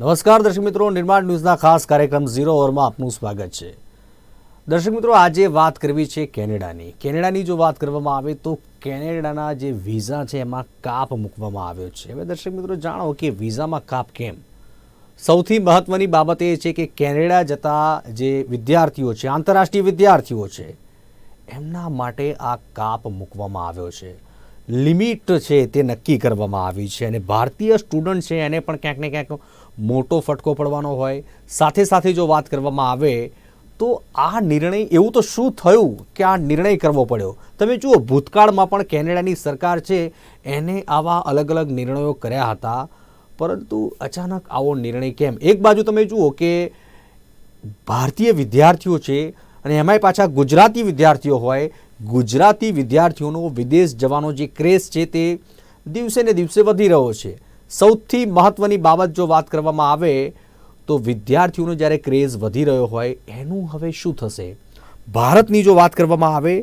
નમસ્કાર, દર્શક મિત્રો. નિર્માણ ન્યૂઝના ખાસ કાર્યક્રમ ઝીરો ઓવરમાં આપનું સ્વાગત છે. દર્શક મિત્રો, આજે વાત કરવી છે કેનેડાની. કેનેડાની જો વાત કરવામાં આવે તો કેનેડાના જે વિઝા છે એમાં કાપ મૂકવામાં આવ્યો છે. હવે દર્શક મિત્રો, જાણો કે વિઝામાં કાપ કેમ? સૌથી મહત્વની બાબત એ છે કે કેનેડા જતા જે વિદ્યાર્થીઓ છે, આંતરરાષ્ટ્રીય વિદ્યાર્થીઓ છે, એમના માટે આ કાપ મૂકવામાં આવ્યો છે. લિમિટ છે તે નક્કી કરવામાં આવી છે અને ભારતીય સ્ટુડન્ટ છે એને પણ ક્યાંક ને ક્યાંક મોટો ફટકો પડવાનો હોય, સાથે સાથે જો વાત કરવામાં આવે, તો આ નિર્ણય, એવું તો શું થયું કે આ નિર્ણય કરવો પડ્યો? તમે જુઓ, ભૂતકાળમાં પણ કેનેડાની સરકાર છે, એને આવા અલગ અલગ નિર્ણયો કર્યા હતા, પરંતુ અચાનક આવો નિર્ણય કેમ? એક બાજુ તમે જુઓ કે ભારતીય વિદ્યાર્થીઓ છે, અને એમાંય પાછા ગુજરાતી વિદ્યાર્થીઓ હોય, ગુજરાતી વિદ્યાર્થીઓનો વિદેશ જવાનો જે ક્રેઝ છે તે દિવસે ને દિવસે વધી રહ્યો છે. સૌથી મહત્ત્વની બાબત જો વાત કરવામાં આવે તો વિદ્યાર્થીઓનો જ્યારે ક્રેઝ વધી રહ્યો હોય, એનું હવે શું થશે? ભારતની જો વાત કરવામાં આવે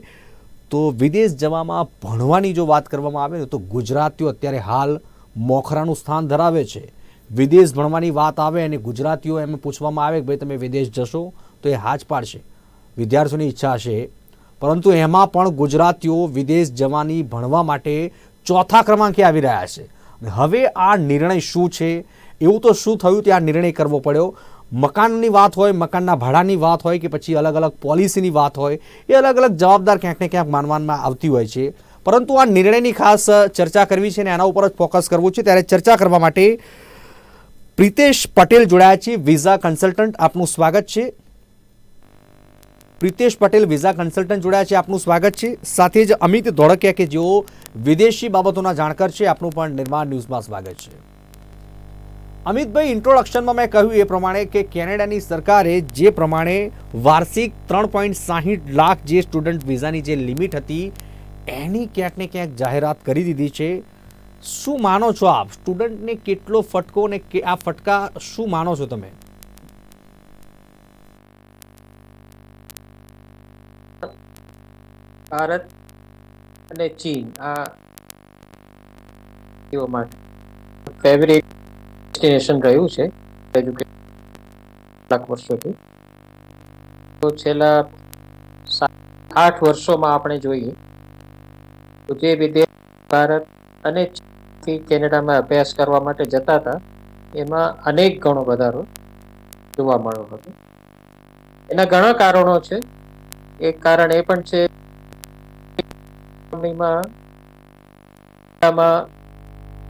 તો વિદેશ જવામાં ભણવાની જો વાત કરવામાં આવે ને તો ગુજરાતીઓ અત્યારે હાલ મોખરાનું સ્થાન ધરાવે છે. વિદેશ ભણવાની વાત આવે અને ગુજરાતીઓ એમ પૂછવામાં આવે કે ભાઈ તમે વિદેશ જશો? તો એ હાજ પાડશે. વિદ્યાર્થીઓની ઈચ્છા છે પરંતુ એમાં પણ ગુજરાતીઓ વિદેશ જવાની ભણવા માટે ચોથા ક્રમાંકે આવી રહ્યા છે. હવે આ નિર્ણય શું છે? એવું તો શું થયું તે આ નિર્ણય કરવો પડ્યો? મકાનની વાત હોય, મકાનના ભાડાની વાત હોય કે પછી અલગ અલગ પોલિસીની વાત હોય, એ અલગ અલગ જવાબદાર ક્યાંક ને ક્યાંક માનવામાં આવતી હોય છે. પરંતુ આ નિર્ણયની ખાસ ચર્ચા કરવી છે અને એના ઉપર જ ફોકસ કરવું છે. ત્યારે ચર્ચા કરવા માટે પ્રિતેશ પટેલ જોડાયા છે, વિઝા કન્સલ્ટન્ટ. આપનું સ્વાગત છે. પ્રિતેશ પટેલ વિઝા કન્સલ્ટન્ટ જોડાયા છે. આપનું સ્વાગત છે. સાથે જ અમિત ધોળકિયા કે જેઓ વિદેશી બાબતોના જાણકાર છે, આપનું પણ નિર્માણ ન્યૂઝમાં સ્વાગત છે. અમિતભાઈ, ઇન્ટ્રોડક્શનમાં મેં કહ્યું એ પ્રમાણે કે કેનેડાની સરકારે જે પ્રમાણે વાર્ષિક ત્રણ પોઈન્ટ સાહીઠ લાખ જે સ્ટુડન્ટ વિઝાની જે લિમિટ હતી, એની ક્યાંક ને ક્યાંક જાહેરાત કરી દીધી છે. શું માનો છો આપ? સ્ટુડન્ટને કેટલો ફટકો ને આ ફટકા શું માનો છો તમે? ભારત અને ચીન આ તેઓ માટે ફેવરેટ ડેસ્ટિનેશન રહ્યું છે. એજ્યુકેશન વર્ષોથી. તો છેલ્લા આઠ વર્ષોમાં આપણે જોઈએ તો જે વિદેશ ભારત અને ચીનથી કેનેડામાં અભ્યાસ કરવા માટે જતા હતા, એમાં અનેક ગણો વધારો જોવા મળ્યો હતો. એના ઘણા કારણો છે. એક કારણ એ પણ છે કંપનીમાં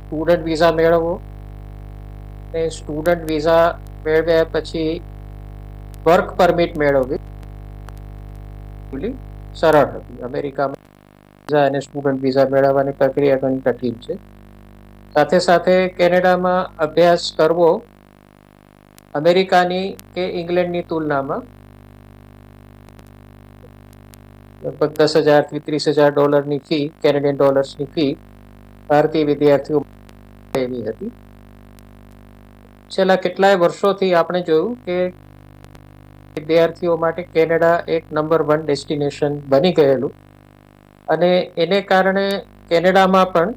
સ્ટુડન્ટ વિઝા મેળવવો અને સ્ટુડન્ટ વિઝા મેળવ્યા પછી વર્ક પરમિટ મેળવવી. સરળ હતી. અમેરિકામાં વિઝા અને સ્ટુડન્ટ વિઝા મેળવવાની પ્રક્રિયા ઘણી કઠિન છે. સાથે સાથે કેનેડામાં અભ્યાસ કરવો અમેરિકાની કે ઇંગ્લેન્ડની તુલનામાં લગભગ દસ હજારથી ત્રીસ હજાર ડોલરની ફી, કેનેડિયન ડોલર્સની ફી ભારતીય વિદ્યાર્થીઓ એવી હતી. છેલ્લા કેટલાય વર્ષોથી આપણે જોયું કે વિદ્યાર્થીઓ માટે કેનેડા એક નંબર વન ડેસ્ટિનેશન બની ગયેલું અને એને કારણે કેનેડામાં પણ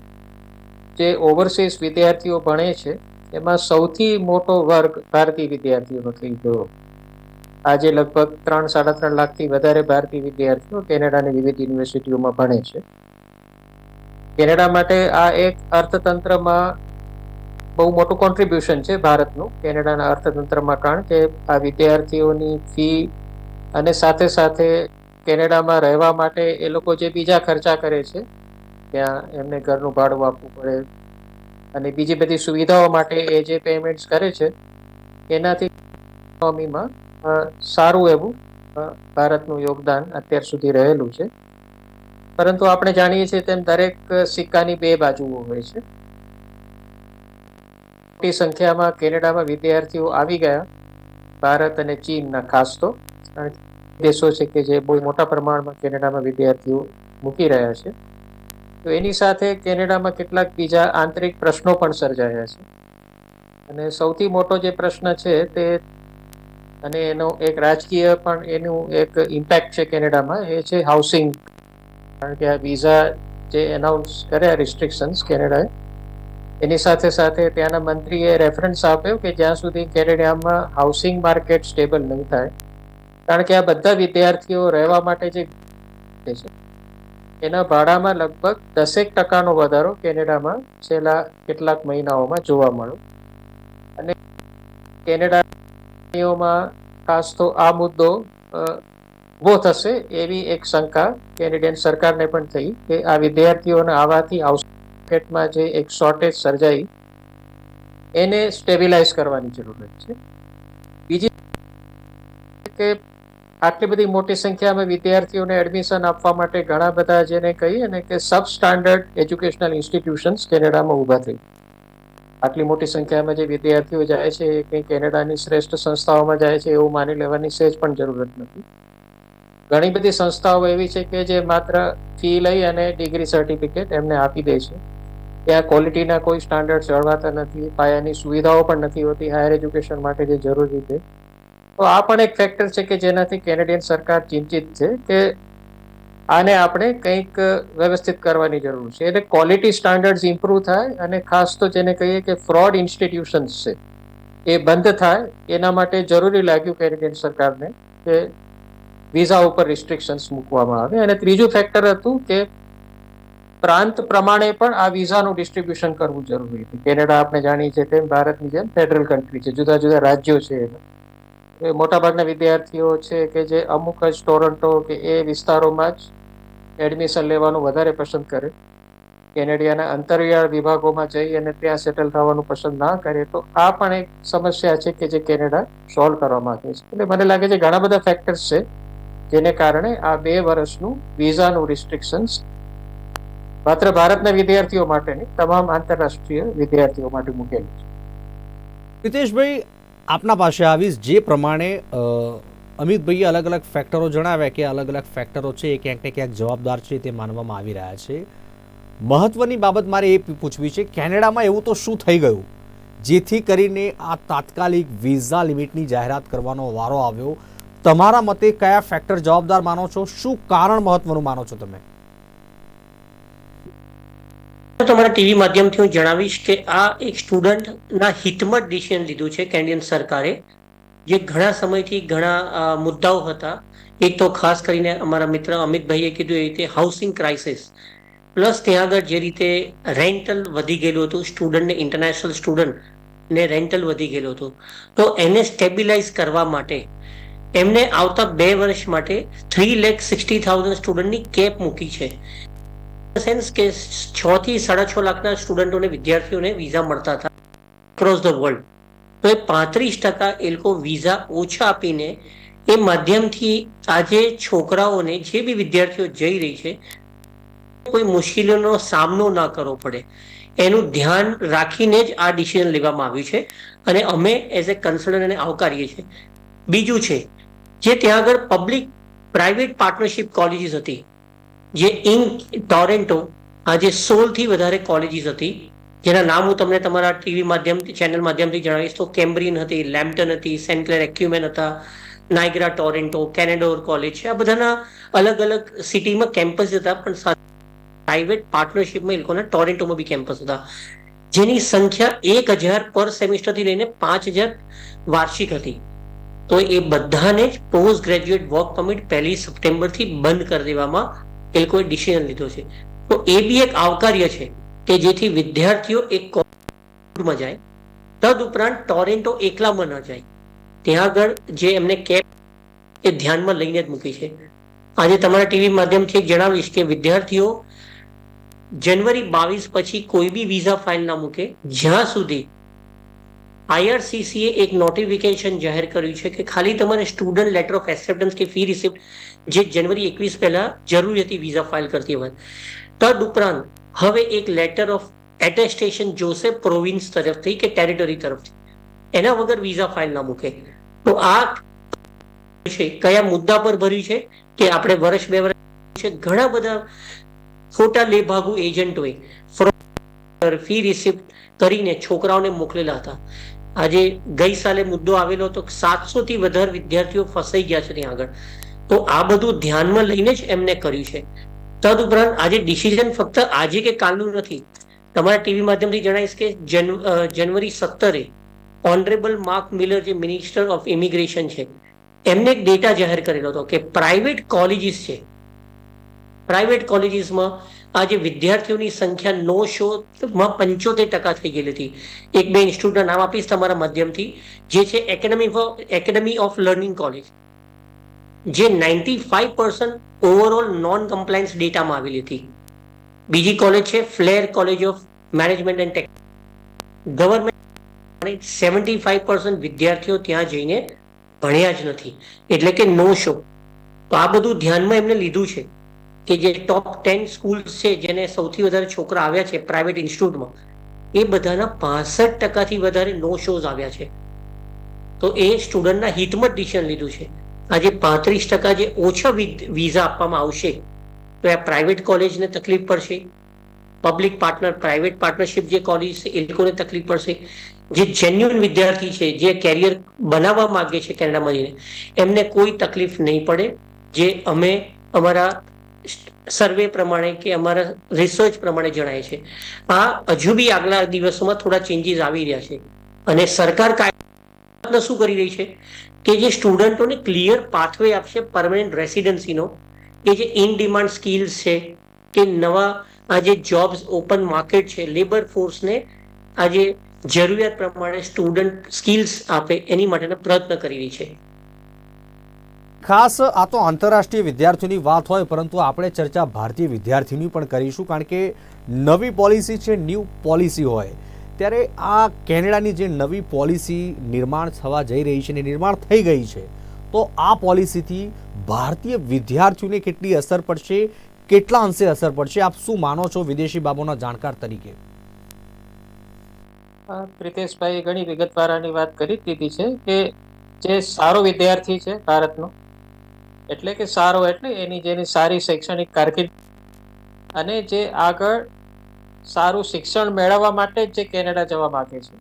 જે ઓવરસીઝ વિદ્યાર્થીઓ ભણે છે, એમાં સૌથી મોટો વર્ગ ભારતીય વિદ્યાર્થીઓનો થઈ ગયો. આજે લગભગ ત્રણ, સાડા ત્રણ લાખથી વધારે ભારતીય વિદ્યાર્થીઓ કેનેડાની વિવિધ યુનિવર્સિટીઓમાં ભણે છે. કેનેડા માટે આ એક અર્થતંત્રમાં બહુ મોટું કોન્ટ્રીબ્યુશન છે ભારતનું, કેનેડાના અર્થતંત્રમાં, કારણ કે આ વિદ્યાર્થીઓની ફી અને સાથે સાથે કેનેડામાં રહેવા માટે એ લોકો જે બીજા ખર્ચા કરે છે, ત્યાં એમને ઘરનું ભાડું આપવું પડે અને બીજી બધી સુવિધાઓ માટે એ જે પેમેન્ટ્સ કરે છે, એનાથી ઇકોનોમીમાં સારું એવું ભારતનું યોગદાન અત્યાર સુધી રહેલું છે. પરંતુ આપણે જાણીએ છીએ તેમ દરેક સિક્કાની બે બાજુઓ હોય છે. મોટી સંખ્યામાં કેનેડામાં વિદ્યાર્થીઓ આવી ગયા, ભારત અને ચીનના ખાસ તો. દેશો છે કે જે બહુ મોટા પ્રમાણમાં કેનેડામાં વિદ્યાર્થીઓ મૂકી રહ્યા છે. તો એની સાથે કેનેડામાં કેટલાક બીજા આંતરિક પ્રશ્નો પણ સર્જાયા છે. અને સૌથી મોટો જે પ્રશ્ન છે તે અને એનો એક રાજકીય પણ એનું એક ઇમ્પેક્ટ છે કેનેડામાં, એ છે હાઉસિંગ કારણ કે આ વિઝા જે એનાઉન્સ કર્યા રિસ્ટ્રિક્શન્સ કેનેડાએ, એની સાથે સાથે ત્યાંના મંત્રીએ રેફરન્સ આપ્યો કે જ્યાં સુધી કેનેડામાં હાઉસિંગ માર્કેટ સ્ટેબલ નહીં થાય, કારણ કે આ બધા વિદ્યાર્થીઓ રહેવા માટે જે છે, એના ભાડામાં લગભગ દસેક ટકાનો વધારો કેનેડામાં છેલ્લા કેટલાક મહિનાઓમાં જોવા મળ્યો. અને કેનેડામાં ખાસ તો આ મુદ્દો ઊભો થશે એવી એક શંકા કેનેડિયન સરકારને પણ થઈ કે આ વિદ્યાર્થીઓને આવવાથી હાઉસિંગ જે એક શોર્ટેજ સર્જાઈ, એને સ્ટેબિલાઇઝ કરવાની જરૂરત છે. બીજી કે આટલી બધી મોટી સંખ્યામાં વિદ્યાર્થીઓને એડમિશન આપવા માટે ઘણા બધા જેને કહીએ ને કે સબ સ્ટાન્ડર્ડ એજ્યુકેશનલ ઇન્સ્ટિટ્યુશન્સ કેનેડામાં ઊભા થઈ. આટલી મોટી સંખ્યામાં જે વિદ્યાર્થીઓ જાય છે, એ કંઈ કેનેડાની શ્રેષ્ઠ સંસ્થાઓમાં જાય છે એવું માની લેવાની સહેજ પણ જરૂરત નથી. ઘણી બધી સંસ્થાઓ એવી છે કે જે માત્ર ફી લઈ અને ડિગ્રી સર્ટિફિકેટ એમને આપી દે છે. ત્યાં ક્વોલિટીના કોઈ સ્ટાન્ડર્ડ જળવાતા નથી, પાયાની સુવિધાઓ પણ નથી હોતી, હાયર એજ્યુકેશન માટે જે જરૂરી છે. તો આ પણ એક ફેક્ટર છે કે જેનાથી કેનેડિયન સરકાર ચિંતિત છે કે આને આપણે કંઈક વ્યવસ્થિત કરવાની જરૂર છે. એટલે ક્વોલિટી સ્ટાન્ડર્ડ્સ ઇમ્પ્રૂવ થાય અને ખાસ તો જેને કહીએ કે ફ્રોડ ઇન્સ્ટિટ્યુશન્સ છે, એ બંધ થાય. એના માટે જરૂરી લાગ્યું કેનેડિયન સરકારને કે વિઝા ઉપર રિસ્ટ્રિક્શન્સ મૂકવામાં આવે. અને ત્રીજું ફેક્ટર હતું કે પ્રાંત પ્રમાણે પણ આ વિઝાનું ડિસ્ટ્રીબ્યુશન કરવું જરૂરી હતું. કેનેડા આપણે જાણીએ છીએ તેમ ભારતની જેમ ફેડરલ કન્ટ્રી છે. જુદા જુદા રાજ્યો છે મોટાભાગના વિદ્યાર્થીઓ છે કે જે અમુક જ ટોરન્ટો કે એ વિસ્તારોમાં જ એડમિશન લેવાનું વધારે પસંદ કરે, કેનેડિયાના અંતરિયાળ વિભાગોમાં જઈ અને ત્યાં સેટલ થવાનું પસંદ ના કરે, તો આ પણ એક સમસ્યા છે કે જે કેનેડા સોલ્વ કરવા માંગે છે. એટલે મને લાગે છે ઘણા બધા ફેક્ટર્સ છે જેને કારણે આ બે વર્ષનું વિઝાનું રિસ્ટ્રિક્શન્સ માત્ર ભારતના વિદ્યાર્થીઓ માટે નહીં, તમામ આંતરરાષ્ટ્રીય વિદ્યાર્થીઓ માટે મૂકેલું છે. રિતેશભાઈ આપના પાસે આવીશ જે પ્રમાણે અમિતભાઈએ અલગ અલગ ફેક્ટરો જણાવ્યા કે અલગ અલગ ફેક્ટરો છે, એ ક્યાંક ને ક્યાંક જવાબદાર છે તે માનવામાં આવી રહ્યા છે. મહત્વની બાબત મારે એ પૂછવી છે, કેનેડામાં એવું તો શું થઈ ગયું? જેથી કરીને આ તાત્કાલિક વિઝા લિમિટની જાહેરાત કરવાનો વારો આવ્યો. તમારા મતે કયા ફેક્ટર જવાબદાર માનો છો? શું કારણ મહત્વનું માનો છો તમે? તમારા ટીવી માધ્યમથી હું જણાવીશ કે આ એક સ્ટુડન્ટના હિતમાં ડિસિઝન લીધું છે કેનેડિયન સરકારે. જે ઘણા સમયથી ઘણા મુદ્દાઓ હતા એક તો ખાસ કરીને અમારા મિત્ર અમિતભાઈએ કીધું એ રીતે હાઉસિંગ ક્રાઇસિસ પ્લસ ત્યાં આગળ જે રીતે રેન્ટલ વધી ગયેલું હતું સ્ટુડન્ટને ઇન્ટરનેશનલ સ્ટુડન્ટ ને રેન્ટલ વધી ગયેલું હતું. તો એને સ્ટેબિલાઇઝ કરવા માટે એમને આવતા બે વર્ષ માટે થ્રી લેખ સિક્સટી થાઉઝન્ડ સ્ટુડન્ટની કેપ મૂકી છે. સેન્સ કે છ થી સાડા છ લાખના સ્ટુડન્ટોને વિદ્યાર્થીઓને વિઝા મળતા હતા અક્રોસ ધ વર્લ્ડ તો એ પાંત્રીસ ટકા એ લોકો વિઝા ઓછા આપીને એ માધ્યમથી આજે છોકરાઓને જે બી વિદ્યાર્થીઓ જઈ રહી છે, કોઈ મુશ્કેલીઓનો સામનો ના કરવો પડે. એનું ધ્યાન રાખીને જ આ ડિસિઝન લેવામાં આવ્યું છે અને અમે એઝ એ કન્સલ્ટન્ટ એને આવકારીએ છીએ. બીજું છે, જે ત્યાં આગળ પબ્લિક પ્રાઇવેટ પાર્ટનરશિપ કોલેજીસ હતી, જે ઇન ટોરેન્ટો આજે સોળથી વધારે કોલેજીસ હતી જેના નામ હું તમને તમારા ટીવી માધ્યમથી ચેનલ માધ્યમથી જણાવીશ. તો કેમ્બ્રિન હતી, લેમ્પટન હતી સેન્ટ ક્લેર એક્યુમેન હતા નાઇગ્રા ટોરેન્ટો, કેનેડોર કોલેજ છે. આ બધાના અલગ અલગ સિટીમાં કેમ્પસ હતા, પણ પ્રાઇવેટ પાર્ટનરશિપમાં એ લોકોના ટોરેન્ટોમાં બી કેમ્પસ હતા. જેની સંખ્યા એક હજાર પર સેમિસ્ટરથી લઈને પાંચ હજાર વાર્ષિક હતી. તો એ બધાને જ પોસ્ટ ગ્રેજ્યુએટ વર્ક પરમિટ પહેલી સપ્ટેમ્બરથી બંધ કરી દેવામાં એ લોકોએ ડિસિઝન લીધો છે. તો એ બી એક આવકાર્ય છે. કે જેથી વિદ્યાર્થીઓ એક કોર્ટમાં જાય તદ ઉપરાંત ટોરેન્ટો એકલામાં ન જાય. ત્યાં આગળ જે એમને કેપ એ ધ્યાનમાં લઈને જ મૂકી છે. આજે તમારા ટીવી માધ્યમથી જણાવીશ કે વિદ્યાર્થીઓ જનવરી બાવીસ પછી કોઈ બી વિઝા ફાઇલ ના મૂકે, જ્યાં સુધી આઈઆરસીસીએ એક નોટિફિકેશન જાહેર કર્યું છે કે ખાલી તમારે સ્ટુડન્ટ લેટર ઓફ એક્સેપ્ટન્સ કે ફી રિસિપ્ટ જે જનવરી એકવીસ પહેલા જરૂરી હતી વિઝા ફાઇલ કરતી વખત. તદ ઉપરાંત હવે એક લેટર ઓફ એટેસ્ટેશન જોશે પ્રોવિન્સ તરફથી કે ટેરિટરી તરફથી એના વગર વિઝા ફાઇલ ના મૂકે. તો આ છે કયા મુદ્દા પર ભર્યું છે કે આપણે વર્ષ બે વર્ષ છે, ઘણા બધા ખોટા લેભાગુ એજન્ટોએ ફી રિસિપ્ટ કરીને છોકરાઓને મોકલેલા હતા. આજે ગઈ સાલે મુદ્દો આવેલો હતો સાતસો થી વધારે વિદ્યાર્થીઓ ફસાઈ ગયા છે ત્યાં આગળ. તો આ બધું ધ્યાનમાં લઈને જ એમને કર્યું છે. તદ ઉપરાંત આજે ડિસિઝન ફક્ત આજે કે કાલનું નથી. તમારા ટીવી માધ્યમથી જણાવીશ કે જન જનવરી સત્તરે ઓનરેબલ માર્ક મિલર જે મિનિસ્ટર ઓફ ઇમિગ્રેશન છે, એમને એક ડેટા જાહેર કરેલો હતો કે પ્રાઇવેટ કોલેજીસ છે. પ્રાઇવેટ કોલેજીસમાં આજે વિદ્યાર્થીઓની સંખ્યા નો શોમાં પંચોતેર ટકા થઈ ગયેલી હતી. એક બે ઇન્સ્ટિટ્યૂટના નામ આપીશ તમારા માધ્યમથી, જે છે academy academy of learning college જે ninety five percent overall non compliance ડેટામાં આવેલી હતી. બીજી કોલેજ છે Flair college of management and tech government seventy five percent વિદ્યાર્થીઓ ત્યાં જઈને ભણ્યા જ નથી. એટલે કે નો શો તો આ બધું ધ્યાનમાં એમને લીધું છે કે જે ટોપ ટેન સ્કૂલ્સ છે, જેને સૌથી વધારે છોકરા આવ્યા છે પ્રાઇવેટ ઇન્સ્ટિટ્યૂટમાં એ બધાના પાસઠ ટકાથી વધારે નો શોઝ આવ્યા છે. તો એ સ્ટુડન્ટના હિતમાં જ ડિસિઝન લીધું છે. આજે પાંત્રીસ ટકા જે ઓછા વિઝા આપવામાં આવશે, તો આ પ્રાઇવેટ કોલેજને તકલીફ પડશે. પબ્લિક પાર્ટનર, પ્રાઇવેટ પાર્ટનરશિપ જે કોલેજ છે, એ લોકોને તકલીફ પડશે. જે જેન્યુઅન વિદ્યાર્થી છે, જે કેરિયર બનાવવા માંગે છે કેનેડામાં જઈને, એમને કોઈ તકલીફ નહીં પડે. જે અમે અમારા સર્વે પ્રમાણે કે અમારા રિસર્ચ પ્રમાણે જણાય છે. આ હજુ બી આગલા દિવસોમાં થોડા ચેન્જીસ આવી રહ્યા છે. અને સરકાર કાયદો શું કરી રહી છે? કે જે સ્ટુડન્ટોને ક્લિયર પાથવે આપશે પરમનન્ટ રેસિડન્સીનો કે જે ઇન ડિમાન્ડ સ્કિલ્સ છે, કે નવા આ જે જોબ્સ ઓપન માર્કેટ છે લેબર ફોર્સને આજે જરૂરિયાત પ્રમાણે સ્ટુડન્ટ સ્કિલ્સ આપે એની માટેનો પ્રયત્ન કરી છે. ખાસ આ તો આંતરરાષ્ટ્રીય વિદ્યાર્થીઓની વાત હોય, પરંતુ આપણે ચર્ચા ભારતીય વિદ્યાર્થીની પણ કરીશું, કારણ કે નવી પોલિસી છે ન્યૂ પોલિસી હોય. ત્યારે આ કેનેડાની જે નવી પોલિસી નિર્માણ થવા જઈ રહી છે ને નિર્માણ થઈ ગઈ છે, તો આ પોલિસીથી ભારતીય વિદ્યાર્થીઓને કેટલી અસર પડશે, કેટલા અંશે અસર પડશે? આપ શું માનો છો વિદેશી બાબોના જાણકાર તરીકે? પ્રિતેશભાઈ ઘણી વિગતવાર આની વાત કરી દીધી છે કે જે સારો વિદ્યાર્થી છે ભારતનો, એટલે કે સારો એટલે એની જેની સારી શૈક્ષણિક કારકિર્દી અને જે આગળ સારું શિક્ષણ મેળવવા માટે જ જે કેનેડા જવા માગે છે.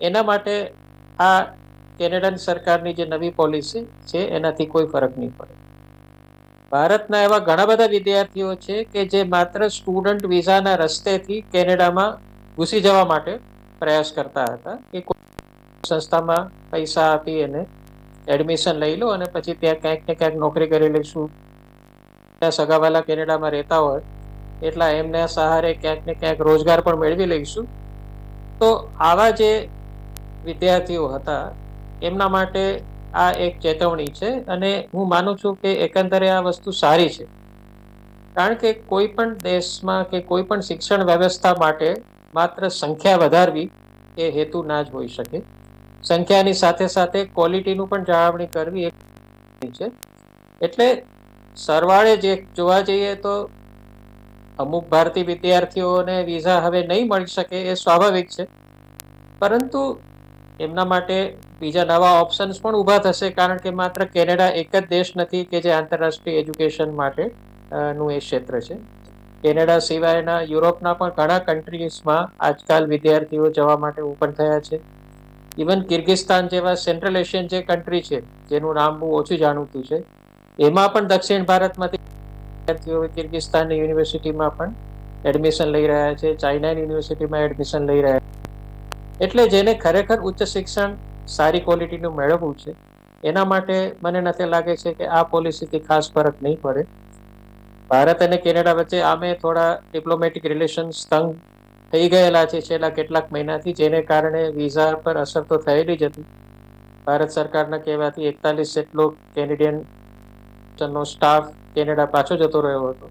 એના માટે આ કેનેડન સરકારની જે નવી પોલિસી છે, એનાથી કોઈ ફરક નહીં પડે. ભારતના એવા ઘણા બધા વિદ્યાર્થીઓ છે કે જે માત્ર સ્ટુડન્ટ વિઝાના રસ્તેથી કેનેડામાં ઘૂસી જવા માટે પ્રયાસ કરતા હતા કે કોઈ સંસ્થામાં પૈસા આપી અને એડમિશન લઈ લો અને પછી ત્યાં ક્યાંક ને ક્યાંક નોકરી કરી લઈશું. ત્યાં સગાવાલા કેનેડામાં રહેતા હોય એટલા એમના સહારે ક્યાંક ને ક્યાંક રોજગાર પણ મેળવી લઈશું. તો આવા જે વિદ્યાર્થીઓ હતા, એમના માટે આ એક ચેતવણી છે અને હું માનું છું કે એકંદરે આ વસ્તુ સારી છે. કારણ કે કોઈ પણ દેશમાં કે કોઈ પણ શિક્ષણ વ્યવસ્થા માટે માત્ર સંખ્યા વધારવી એ હેતુ ના જ હોઈ શકે. સંખ્યાની સાથે સાથે ક્વોલિટીનું પણ જાળવણી કરવી એ છે. એટલે સરવાળે જે જોવા જઈએ તો અમુક ભારતીય વિદ્યાર્થીઓને વિઝા હવે નહીં મળી શકે એ સ્વાભાવિક છે. પરંતુ એમના માટે બીજા નવા ઓપ્શન્સ પણ ઊભા થશે કારણ કે માત્ર કેનેડા એક જ દેશ નથી કે જે આંતરરાષ્ટ્રીય એજ્યુકેશન માટે નું એ ક્ષેત્ર છે. કેનેડા સિવાયના યુરોપના પણ ઘણા કન્ટ્રીઝમાં આજકાલ વિદ્યાર્થીઓ જવા માટે ઓપન થયા છે. ઇવન કિર્ગિસ્તાન જેવા સેન્ટ્રલ એશિયન જે કન્ટ્રી છે, જેનું નામ બહુ ઓછું જાણીતું છે, એમાં પણ દક્ષિણ ભારતમાંથી વિદ્યાર્થીઓ કિર્ગિસ્તાનની યુનિવર્સિટીમાં પણ એડમિશન લઈ રહ્યા છે, ચાઇનાની યુનિવર્સિટીમાં એડમિશન લઈ રહ્યા છે. એટલે જેને ખરેખર ઉચ્ચ શિક્ષણ સારી ક્વોલિટીનું મેળવવું છે, એના માટે મને નથી લાગે છે કે આ પોલિસીથી ખાસ ફરક નહીં પડે. ભારત અને કેનેડા વચ્ચે આમે થોડા ડિપ્લોમેટિક રિલેશન્સ તંગ થઈ ગયેલા છે છેલ્લા કેટલાક મહિનાથી, જેને કારણે વિઝા પર અસર તો થયેલી જ હતી. ભારત સરકારના કહેવાથી એકતાલીસ જેટલો કેનેડિયન નો સ્ટાફ કેનેડા પાછો જતો રહ્યો હતો.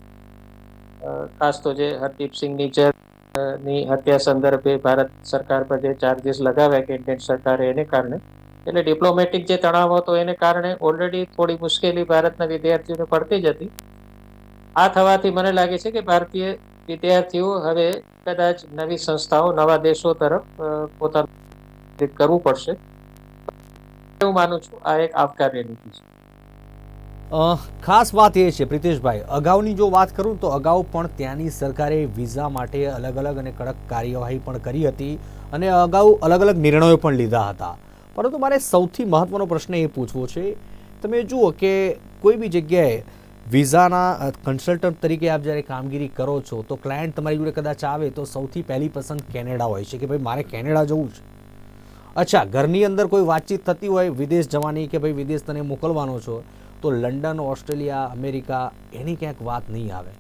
ખાસ તો જે હરદીપ સિંહ નિજરની હત્યા સંદર્ભે ભારત સરકાર પર જે ચાર્જીસ લગાવ્યા કેન્ડિયન સરકારે એને કારણે, એટલે ડિપ્લોમેટિક જે તણાવ હતો એને કારણે ઓલરેડી થોડી મુશ્કેલી ભારતના વિદ્યાર્થીઓને પડતી જ હતી. આ થવાથી મને લાગે છે કે ભારતીય વિદ્યાર્થીઓ હવે કદાચ નવી સંસ્થાઓ, નવા દેશો તરફ પોતાનું કરવું પડશે. હું માનું છું આ એક આવકાર્ય નીતિ છે. ખાસ વાત એ છે, પ્રિતેશભાઈ, અગાઉની જો વાત કરું તો અગાઉ પણ ત્યાંની સરકારે વિઝા માટે અલગ અલગ અને કડક કાર્યવાહી પણ કરી હતી અને અગાઉ અલગ અલગ નિર્ણયો પણ લીધા હતા. પરંતુ મારે સૌથી મહત્વનો પ્રશ્ન એ પૂછવો છે, તમે જુઓ કે કોઈ બી જગ્યાએ વિઝાના કન્સલ્ટન્ટ તરીકે આપ જ્યારે કામગીરી કરો છો, તો ક્લાયન્ટ તમારી જોડે કદાચ આવે તો સૌથી પહેલી પસંદ કેનેડા હોય છે કે ભાઈ મારે કેનેડા જવું છે? અચ્છા, ઘરની અંદર કોઈ વાતચીત થતી હોય, વિદેશ જવાની કે ભાઈ વિદેશ તને મોકલવાનો છો તો લંડન, ઓસ્ટ્રેલિયા, અમેરિકા એની ક્યાંક વાત નહીં આવે.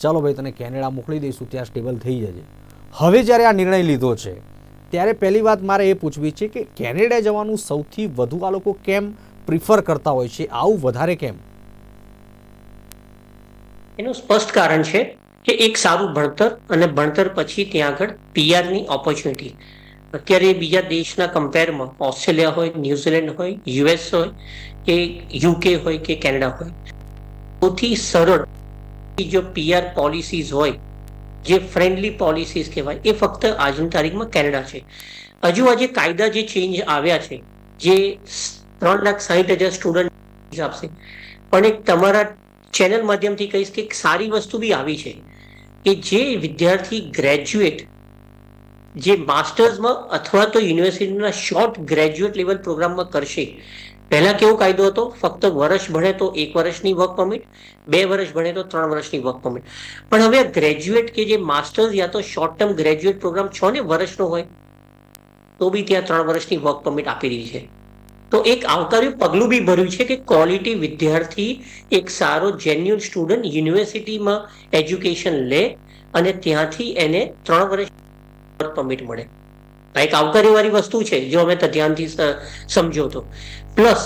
ચાલો ભાઈ તને કેનેડા મોકલી દઈશું, ત્યાં સ્ટેબલ થઈ જજે. હવે જ્યારે આ નિર્ણય લીધો છે, ત્યારે પહેલી વાત મારે એ પૂછવી છે કે કેનેડા જવાનું સૌથી વધુ આ લોકો કેમ પ્રિફર કરતા હોય છે, આવું વધારે કેમ? એનું સ્પષ્ટ કારણ છે કે એક સારું ભણતર અને ભણતર પછી ત્યાં આગળ પીઆરની ઓપોર્ચ્યુનિટી અત્યારે બીજા દેશના કમ્પેરમાં ઓસ્ટ્રેલિયા હોય ન્યુઝીલેન્ડ હોય યુએસ હોય, કે યુકે હોય, કે કેનેડા હોય. સૌથી સરળ જો પીઆર પોલિસીઝ હોય, જે ફ્રેન્ડલી પોલિસીઝ કહેવાય, એ ફક્ત આજની તારીખમાં કેનેડા છે. હજુ આજે કાયદા જે ચેન્જ આવ્યા છે, જે ત્રણ લાખ સાહીઠ હજાર સ્ટુડન્ટ આપશે. પણ એક તમારા ચેનલ માધ્યમથી કહીશ કે એક સારી વસ્તુ બી આવી છે, કે જે વિદ્યાર્થી ગ્રેજ્યુએટ જે માસ્ટર્સમાં અથવા તો યુનિવર્સિટીના શોર્ટ ગ્રેજ્યુએટ લેવલ પ્રોગ્રામમાં કરશે, પહેલા કેવો કાયદો હતો? ફક્ત વર્ષ ભણે તો એક વર્ષની વર્ક પરમિટ બે વર્ષ ભણે તો ત્રણ વર્ષની વર્ક પરમિટ પણ હવે ગ્રેજ્યુએટ કે જે માસ્ટર્સ યા તો શોર્ટ ટર્મ ગ્રેજ્યુએટ પ્રોગ્રામ છ ને વર્ષનો હોય, તો બી ત્યાં ત્રણ વર્ષની વર્ક પરમિટ આપી રહી છે. તો એક આવકાર્યું, પગલું બી ભર્યું છે કે ક્વોલિટી વિદ્યાર્થી એક સારો જેન્યુઅન સ્ટુડન્ટ યુનિવર્સિટીમાં એજ્યુકેશન લે અને ત્યાંથી એને ત્રણ વર્ષ વર્ક પરમિટ મળે. આ એક આવકારીવાળી વસ્તુ છે, જો અમે ધ્યાનથી સમજો તો. પ્લસ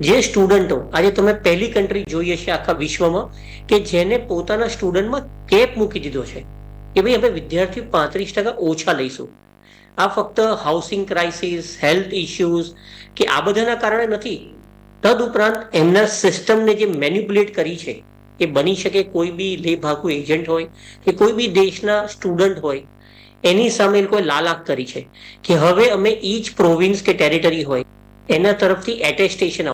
જે સ્ટુડન્ટો આજે તમે પહેલી કન્ટ્રી જોઈએ છે આખા વિશ્વમાં, કે જેને પોતાના સ્ટુડન્ટમાં કેપ મૂકી દીધો છે. કે ભાઈ, અમે વિદ્યાર્થીઓ પાંત્રીસ ટકા ઓછા લઈશું. આ ફક્ત હાઉસિંગ ક્રાઇસિસ હેલ્થ ઇશ્યુઝ કે આ બધાના કારણે નથી. તદુપરાંત એમના સિસ્ટમને જે મેન્યુપ્યુલેટ કરી છે, એ બની શકે કોઈ બી લેભાગુ એજન્ટ હોય, કે કોઈ બી દેશના સ્ટુડન્ટ હોય એની સામે એ લોકોએ લાલાક કરી છે કે હવે અમે ઈચ પ્રોવિન્સ કે ટેરિટરી હોય, એના તરફથી એટેસ્ટેશન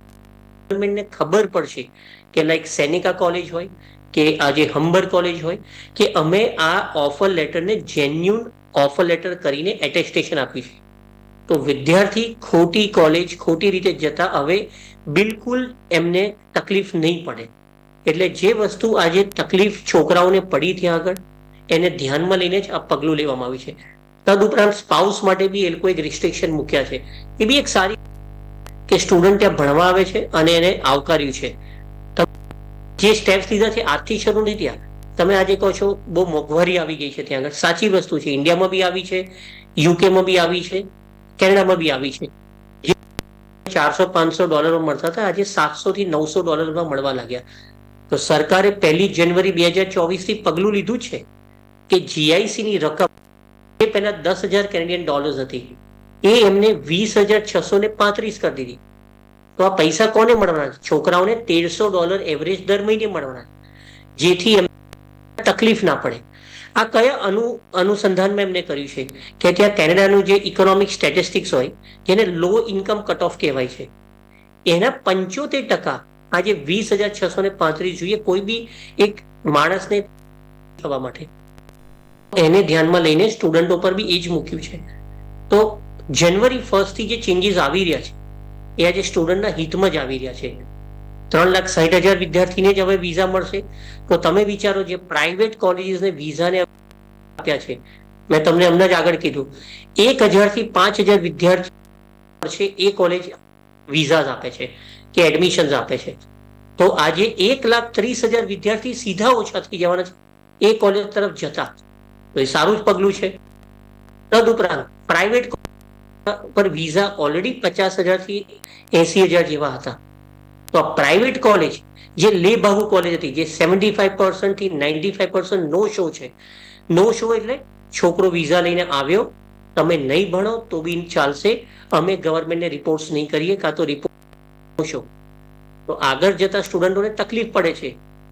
ગવર્મેન્ટને ખબર પડશે કે લાઈક સેનિકા કોલેજ હોય, કે આજે હમ્બર કોલેજ હોય, કે અમે આ ઓફર લેટરને જેન્યુન ઓફર લેટર કરીને એટેસ્ટેશન આપ્યું છે તો વિદ્યાર્થી ખોટી કોલેજ, ખોટી રીતે જતા હવે બિલકુલ એમને તકલીફ નહીં પડે. એટલે જે વસ્તુ આજે તકલીફ છોકરાઓને પડી ત્યાં આગળ એને ધ્યાનમાં લઈને જ આ પગલું લેવામાં આવ્યું છે. તદુપરાંત સ્પાઉસ માટે બી એ લોકો એક રિસ્ટ્રિક્શન મૂક્યા છે. એ બી એક સારી કે સ્ટુડન્ટ ત્યાં ભણવા આવે છે અને એને આવકાર્યું છે. જે સ્ટેપ્સ લીધા છે આજથી શરૂ નહીં ત્યાં તમે આજે કહો છો બહુ મોંઘવારી આવી ગઈ છે ત્યાં આગળ. સાચી વસ્તુ છે. ઇન્ડિયામાં બી આવી છે, યુકેમાં બી આવી છે, કેનેડામાં બી આવી છે. ચારસો પાંચસો ડોલરો મળતા હતા, આજે સાતસો થી નવસો ડોલરમાં મળવા લાગ્યા. તો સરકારે પહેલી જાન્યુઆરી બે હજાર ચોવીસથી પગલું લીધું છે. કે જીઆઈસીની રકમ એ પહેલા દસ હજાર કેનેડિયન ડોલર્સ હતી. એ એમને વીસ હજાર છસો ને પાંત્રીસ કરી દીધી. તો આ પૈસા કોને મળવાના? છોકરાઓને તેરસો ડોલર એવરેજ દર મહિને મળવાના. જેથી એમને તકલીફ ના પડે. આ કયા અનુ અનુસંધાનમાં એમને કર્યું છે? કે ત્યાં કેનેડાનું જે ઇકોનોમિક સ્ટેટિસ્ટિક્સ હોય, જેને લો ઇન્કમ કટ ઓફ કહેવાય છે. એના પંચોતેર ટકા આજે વીસ હજાર છસો ને પાંત્રીસ જોઈએ કોઈ બી એક માણસને થવા માટે. એને ધ્યાનમાં લઈને સ્ટુડન્ટો પર બી એ જ મૂક્યું છે. તો જનવરી ફર્સ્ટથી જે ચેન્જીસ આવી રહ્યા છે, એ આજે સ્ટુડન્ટના હિતમાં જ આવી રહ્યા છે. ત્રણ લાખ સાઠ હજાર વિદ્યાર્થીને જ હવે વિઝા મળશે. તો તમે વિચારો જે પ્રાઇવેટ કોલેજીસને વિઝાને આપ્યા છે, મેં તમને હમણાં જ આગળ કીધું. એક હજારથી પાંચ હજાર વિદ્યાર્થી છે એ કોલેજ વિઝા આપે છે કે એડમિશન્સ આપે છે. તો આજે એક લાખ ત્રીસ હજાર વિદ્યાર્થી સીધા ઓછા થઈ જવાના છે. એ કોલેજ તરફ જતા. તો એ સારું જ પગલું છે. તદુપરાંત પ્રાઇવેટ પર વિઝા ઓલરેડી પચાસ હજારથી એસી હજાર જેવા હતા. તો આ પ્રાઇવેટ કોલેજ જે લે બાહુ કોલેજ હતી, જે seventy five પર્સન્ટથી ninety five percent no show છે. નો શો એટલે છોકરો વિઝા લઈને આવ્યો, તમે નહીં ભણો તો બી ચાલશે, અમે ગવર્મેન્ટને રિપોર્ટ્સ નહીં કરીએ, કાં તો રિપોર્ટ શો તો આગળ જતા સ્ટુડન્ટોને તકલીફ પડે છે.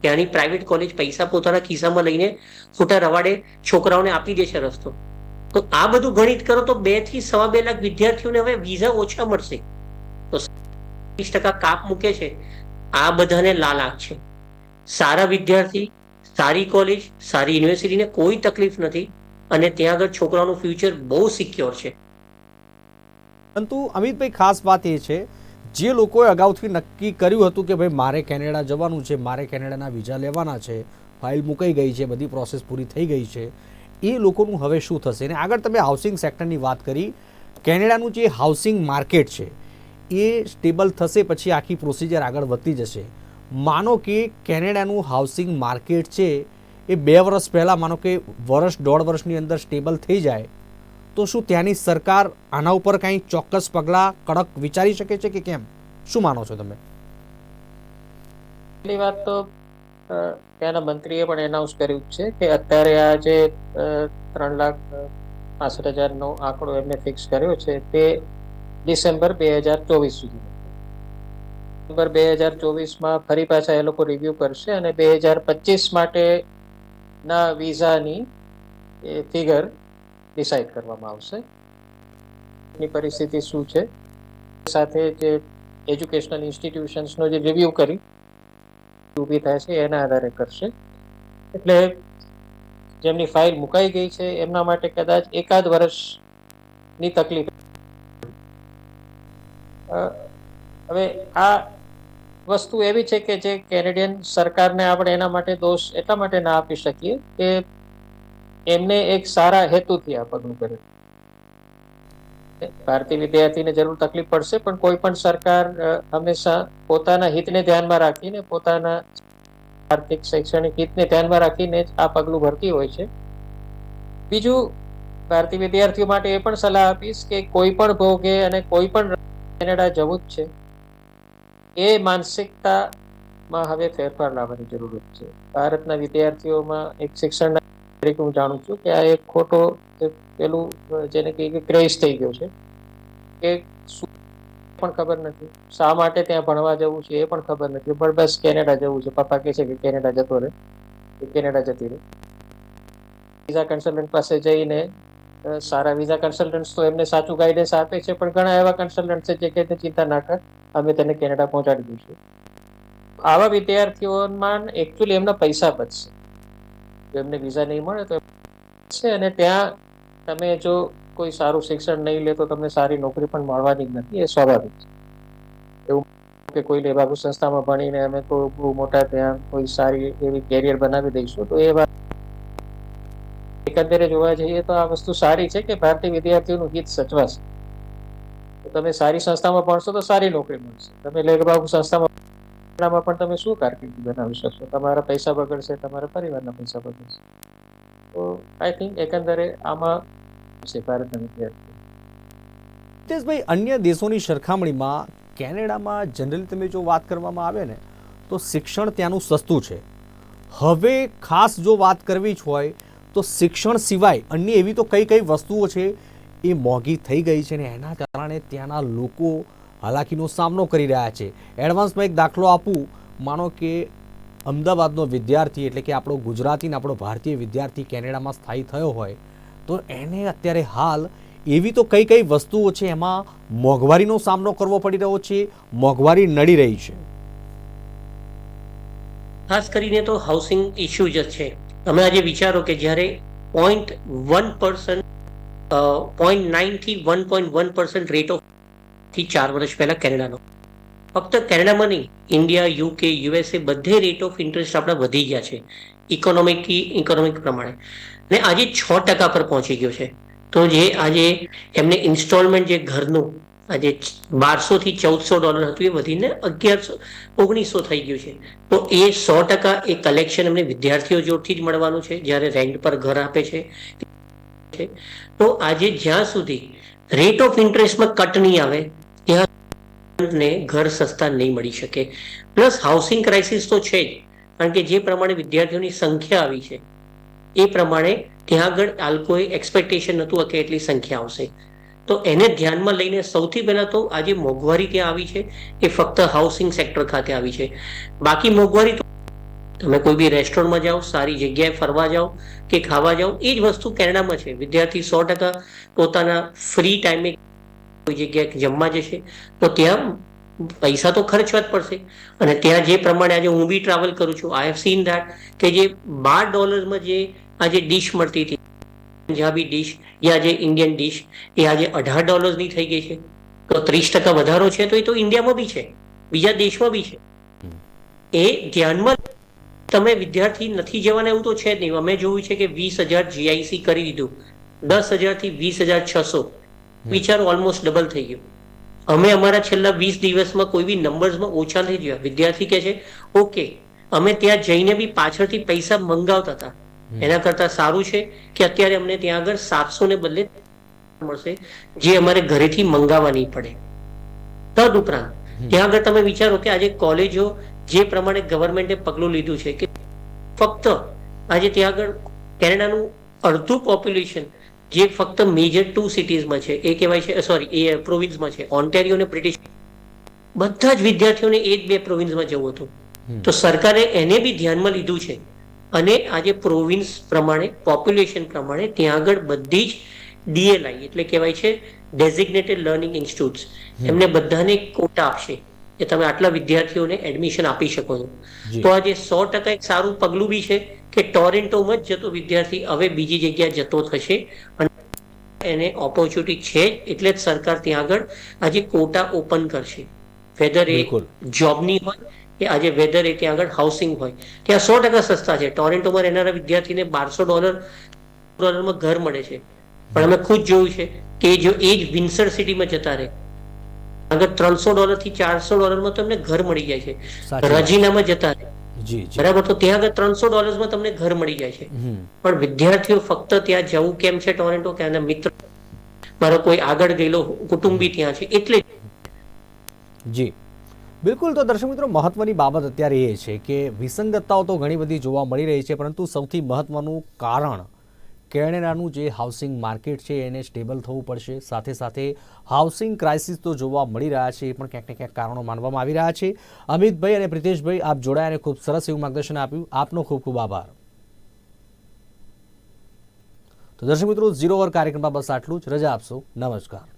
આની પ્રાઇવેટ કોલેજ પૈસા પોતાના ખિસ્સામાં લઈને ખોટા રવાડે છોકરાઓને આપી દે રસ્તો. તો આ બધું ગણિત કરો તો બેથી સવા બે લાખ વિદ્યાર્થીઓને હવે વિઝા ઓછા મળશે. તો ત્રીસ ટકા કાપ મૂકે છે. આ બધાને લાલાક છે. સારા વિદ્યાર્થી, સારી કોલેજ સારી યુનિવર્સિટીને કોઈ તકલીફ નથી અને ત્યાં આગળ છોકરાઓનું ફ્યુચર બહુ સિક્યોર છે. પરંતુ અમિતભાઈ ખાસ વાત એ છે જે લોકોએ અગાઉથી નક્કી કર્યું હતું કે ભાઈ મારે કેનેડા જવાનું છે, મારે કેનેડાના વિઝા લેવાના છે, ફાઇલ મુકાઈ ગઈ છે, બધી પ્રોસેસ પૂરી થઈ ગઈ છે, એ લોકોનું હવે શું થશે? અને આગળ તમે હાઉસિંગ સેક્ટરની વાત કરી, કેનેડાનું જે હાઉસિંગ માર્કેટ છે, એ સ્ટેબલ થશે પછી આખી પ્રોસિજર આગળ વધતી જશે. માનો કે કેનેડાનું હાઉસિંગ માર્કેટ છે, એ બે વર્ષ પહેલાં, માનો કે વર્ષ, દોઢ વર્ષની અંદર સ્ટેબલ થઈ જાય તો શું ત્યાંની સરકાર આના ઉપર કાંઈ ચોક્કસ પગલાં કડક વિચારી શકે છે કે કેમ? શું માનો છો તમે? પહેલી વાત તો ત્યાંના મંત્રીએ પણ એનાઉન્સ કર્યું છે કે અત્યારે આ જે ત્રણ લાખ પાસઠ હજારનો આંકડો એમને ફિક્સ કર્યો છે તે ડિસેમ્બર બે હજાર ચોવીસ સુધી. ડિસેમ્બર બે હજાર ચોવીસમાં ફરી પાછા એ લોકો રિવ્યૂ કરશે અને બે હજાર પચીસ માટેના વિઝાની એ ફિગર ડિસાઇડ કરવામાં આવશે. ની પરિસ્થિતિ શું છે? સાથે જે એજ્યુકેશનલ ઇન્સ્ટિટ્યુશન્સનો જે રિવ્યુ કરી ઊભી થાય છે, એના આધારે કરશે. એટલે જેમની ફાઇલ મુકાઈ ગઈ છે, એમના માટે કદાચ એકાદ વર્ષની તકલીફ. હવે આ વસ્તુ એવી છે કે જે કેનેડિયન સરકારને આપણે એના માટે દોષ એટલા માટે ના આપી શકીએ કે એમને એક સારા હેતુથી આ પગલું કર્યું ભારતીય વિદ્યાર્થીને જરૂર તકલીફ પડશે, પણ કોઈ પણ સરકાર હંમેશા પોતાના હિતને ધ્યાનમાં રાખીને, પોતાના આર્થિક, શૈક્ષણિક હિતને ધ્યાનમાં રાખીને જ આ પગલું ભરતી હોય છે. બીજું, ભારતીય વિદ્યાર્થીઓ માટે એ પણ સલાહ આપીશ કે કોઈ પણ ભોગે અને કોઈ પણ કેનેડા જવું જ છે. એ માનસિકતામાં હવે ફેરફાર લાવવાની જરૂરત છે. ભારતના વિદ્યાર્થીઓમાં એક શિક્ષણ તરીકે હું જાણું છું કે આ એક ખોટો પેલું, જેને કહીએ ક્રેઝ થઈ ગયો છે. કે પણ ખબર નથી. શા માટે ત્યાં ભણવા જવું છે એ પણ ખબર નથી. પણ બસ કેનેડા જવું છે. પપ્પા કહે છે કે કેનેડા જતો રહે. કે કેનેડા જતી રહે. વિઝા કન્સલ્ટન્ટ પાસે જઈને સારા વિઝા કન્સલ્ટન્ટ તો એમને સાચું ગાઈડન્સ આપે છે, પણ ઘણા એવા કન્સલ્ટન્ટ છે જે કે ચિંતા ના કર. અમે તને કેનેડા પહોંચાડી દઈશું. આવા વિદ્યાર્થીઓમાં એકચ્યુઅલી એમના પૈસા બચશે. એમને વિઝા નહીં મળે તો છે અને ત્યાં તમે જો કોઈ સારું શિક્ષણ નહીં લે તો તમને સારી નોકરી પણ મળવાની નથી, એ સ્વાભાવિક છે. એવું કે કોઈ લેબાગુ સંસ્થામાં ભણીને અમે કોઈ મોટા ત્યાં કોઈ સારી એવી કેરિયર બનાવી દઈશું તો એ વાત એકંદરે જોવા જઈએ તો આ વસ્તુ સારી છે કે ભારતીય વિદ્યાર્થીઓનું હિત સચવાશે. તમે સારી સંસ્થામાં ભણશો તો સારી નોકરી મળશે. તમે લેબાગુ સંસ્થામાં ભણવામાં પણ તમે શું કારકિર્દી બનાવી શકશો? તમારા પૈસા બગડશે, તમારા પરિવારના પૈસા બગડશે. તો આઈ થિંક એકંદરે આમાં છે ભારતના વિદ્યાર્થીઓ. હિતેશભાઈ, અન્ય દેશોની સરખામણીમાં કેનેડામાં જનરલી તમે જો વાત કરવામાં આવે ને, તો શિક્ષણ ત્યાંનું સસ્તું છે. હવે ખાસ જો વાત કરવી જ હોય, તો શિક્ષણ સિવાય અન્ય એવી તો કઈ કઈ વસ્તુઓ છે, એ મોંઘી થઈ ગઈ છે ને એના કારણે ત્યાંના લોકો હાલાકીનો સામનો કરી રહ્યા છે. એડવાન્સમાં એક દાખલો આપું. માનો કે અમદાવાદનો વિદ્યાર્થી, એટલે કે આપણો ગુજરાતીને આપણો ભારતીય વિદ્યાર્થી કેનેડામાં સ્થાયી થયો હોય, તો એને અત્યારે હાલ એવી તો કઈ કઈ વસ્તુઓ છે એમાં મોંઘવારીનો સામનો કરવો પડી રહ્યો છે, મોંઘવારી નડી રહી છે? ખાસ કરીને તો હાઉસિંગ ઇશ્યુ જ છે. તમે આજે વિચારો કે જ્યારે point one percent point નાઇનથી one point one percent rate of થી ચાર વર્ષ પહેલા કેનેડાનો. ફક્ત કેનેડામાં નહીં, ઇન્ડિયા, યુકે, યુએસએ બધે રેટ ઓફ ઇન્ટરેસ્ટ આપણા વધી ગયા છે. ઇકોનોમિક ઇકોનોમિક પ્રમાણે. ને આજે છ ટકા પર પહોંચી ગયો છે. તો જે આજે એમને ઇન્સ્ટોલમેન્ટ જે ઘરનું, આજે બારસો થી ચૌદસો ડોલર હતું એ વધીને અગિયારસો, ઓગણીસો થઈ ગયું છે. તો એ સો ટકા એ કલેક્શન એમને વિદ્યાર્થીઓ જોડથી જ મળવાનું છે, જ્યારે રેન્ટ પર ઘર આપે છે. તો આજે જ્યાં સુધી રેટ ઓફ ઇન્ટરેસ્ટમાં કટ નહીં આવે ને ઘર સસ્તા નહીં મળી શકે. પ્લસ હાઉસિંગ ક્રાઇસિસ તો છે જ, કારણ કે જે પ્રમાણે વિદ્યાર્થીઓની સંખ્યા આવી છે, એ પ્રમાણે ત્યાં આગળ આ એક્સપેક્ટેશન નહોતું કે એટલી સંખ્યા આવશે. તો એને ધ્યાનમાં લઈને સૌથી પહેલા તો આજે મોંઘવારી ત્યાં આવી છે, એ ફક્ત હાઉસિંગ સેક્ટર ખાતે આવી છે. બાકી મોંઘવારી તો તમે કોઈ બી રેસ્ટોરન્ટમાં જાઓ, સારી જગ્યાએ ફરવા જાઓ કે ખાવા જાઓ, એ જ વસ્તુ કેનેડામાં છે. વિદ્યાર્થી સો ટકા પોતાના ફ્રી ટાઈમે કોઈ જગ્યાએ જમવા જશે, તો ત્યાં પૈસા તો ખર્ચવા જ પડશે. અને ત્યાં જે પ્રમાણે આજે હું બી ટ્રાવેલ કરું છું આઈ હેવ સીન ધેટ કે જે બાર ડોલરમાં જે આજે ડીશ મળતી હતી, પંજાબી ડીશ યા જે ઇન્ડિયન ડીશ એ આજે અઢાર ડોલરની થઈ ગઈ છે. તો ત્રીસ ટકા વધારો છે, તો એ તો ઇન્ડિયામાં બી છે, બીજા દેશમાં બી છે. એ ધ્યાનમાં તમે વિદ્યાર્થી નથી જવાના એવું તો છે જ નહીં. અમે જોયું છે કે વીસ હજાર જીઆઈસી કરી દીધું. દસ હજારથી વીસ હજાર છસો. વિચારો ઓલમોસ્ટ ડબલ થઈ ગયું. અમે અમારા છેલ્લા વીસ દિવસમાં કોઈ બી નંબર્સમાં ઓછા થઈ ગયા. વિદ્યાર્થી કે છે ઓકે અમે ત્યાં જઈને બી પાછળથી પૈસા મંગાવતા હતા. એના કરતા સારું છે કે અત્યારે અમને ત્યાં આગળ સાતસો ને બદલે મળશે જે અમારે ઘરેથી મંગાવવાની પડે. તદ ઉપરાંત ત્યાં આગળ તમે વિચારો કે આજે કોલેજો જે પ્રમાણે ગવર્મેન્ટે પગલું લીધું છે કે ફક્ત આજે ત્યાં આગળ કેનેડાનું અડધું પોપ્યુલેશન જે ફક્ત મેજર ટુ સિટીઝમાં છે એ કહેવાય છે સોરી એ પ્રોવિન્સમાં છે ઓન્ટેરિયો અને બ્રિટિશ બધા જ વિદ્યાર્થીઓને એ જ બે પ્રોવિન્સમાં જવું હતું. તો સરકારે એને બી ધ્યાનમાં લીધું છે અને આજે પ્રોવિન્સ પ્રમાણે પોપ્યુલેશન પ્રમાણે ત્યાં આગળ બધી જ ડીએલઆઈ એટલે કહેવાય છે ડેઝિગ્નેટેડ લર્નિંગ ઇન્સ્ટિટ્યુટ્સ એમને બધાને કોટા આપશે કે તમે આટલા વિદ્યાર્થીઓને એડમિશન આપી શકો છો. તો આજે સો ટકા એક સારું પગલું બી છે કે ટોરેન્ટોમાં જ જતો વિદ્યાર્થી હવે બીજી જગ્યાએ જતો થશે અને એને ઓપોર્ચ્યુનિટી છે એટલે જ સરકાર ત્યાં આગળ આજે કોટા ઓપન કરશે. વેધર એ. જોબની હોય કે આજે વેધર એ ત્યાં આગળ હાઉસિંગ હોય. ત્યાં સો ટકા સસ્તા છે. ટોરેન્ટોમાં રહેનારા વિદ્યાર્થીને બારસો ડોલર ડોલરમાં ઘર મળે છે. પણ અમે ખુદ જોયું છે કે જો એ જ વિન્સર સિટીમાં જતા રહે. આગળ ત્રણસો ડોલરથી ચારસો ડોલરમાં તમને ઘર મળી જાય છે. રજીનામાં જતા રહે. બરાબર? તો ત્યાં આગળ ત્રણસો ડોલરમાં તમને ઘર મળી જાય છે. પણ વિદ્યાર્થીઓ ફક્ત ત્યાં જવું કેમ છે ટોરેન્ટો કે આના મિત્ર મારો કોઈ આગળ ગયેલો કુટુંબી ત્યાં છે એટલે જી. બિલકુલ તો દર્શક મિત્રો મહત્વની બાબત અત્યારે એ છે કે વિસંગતતાઓ તો ઘણી બધી જોવા મળી રહી છે પરંતુ સૌથી મહત્વનું કારણ કેનેડાનું જે હાઉસિંગ માર્કેટ છે એને સ્ટેબલ થવું પડશે. સાથે સાથે હાઉસિંગ ક્રાઇસિસ તો જોવા મળી રહ્યા છે, એ પણ ક્યાંક ને ક્યાંક કારણો માનવામાં આવી રહ્યા છે. અમિતભાઈ અને પ્રિતેશભાઈ, આપ જોડાયા અને ખૂબ સરસ એવું માર્ગદર્શન આપ્યું. આપનો ખૂબ ખૂબ આભાર. તો દર્શક મિત્રો ઝીરો ઓવર કાર્યક્રમમાં બસ આટલું જ. રજા આપશો. નમસ્કાર.